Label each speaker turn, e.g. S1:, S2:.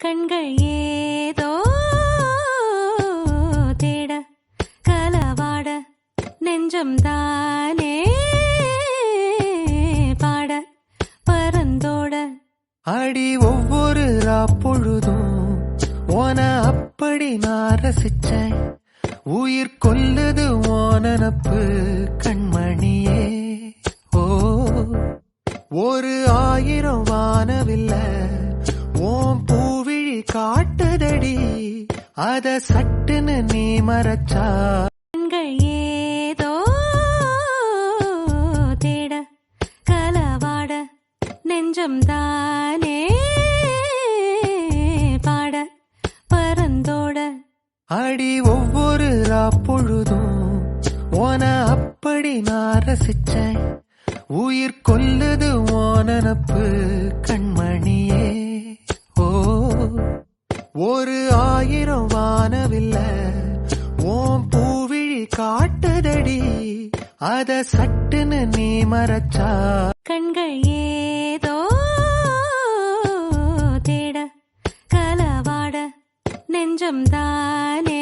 S1: கண்கள் ஏதோ தேட கலவாட நெஞ்சம் தானே பாட பரந்தோட.
S2: அடி ஒவ்வொரு பொழுதும் ஓன அப்படி நான் ரசிச்சேன். உயிர் கொல்லது ஓனனப்பு கண்மணியே. ஓ ஒரு ஆயிரம் வா காட்டுதடி. அத சட்டுன்னு நீ மறைச்சா.
S1: கண்கள் ஏதோ தேட கலவாட நெஞ்சம் தானே பாட பரந்தோட
S2: அடி ஒவ்வொரு பொழுதும் ஓன அப்படி நான் ரசிச்சேன். உயிர் கொல்லுது ஓனனப்பு கண்மணியே ஒரு ஆயிரம் வானவில்ல. ஓம் பூவிழி காட்டுதடி. அத சட்டுன்னு நீ மறச்சா.
S1: கண்கள் ஏதோ தேட கலவாட நெஞ்சம் தானே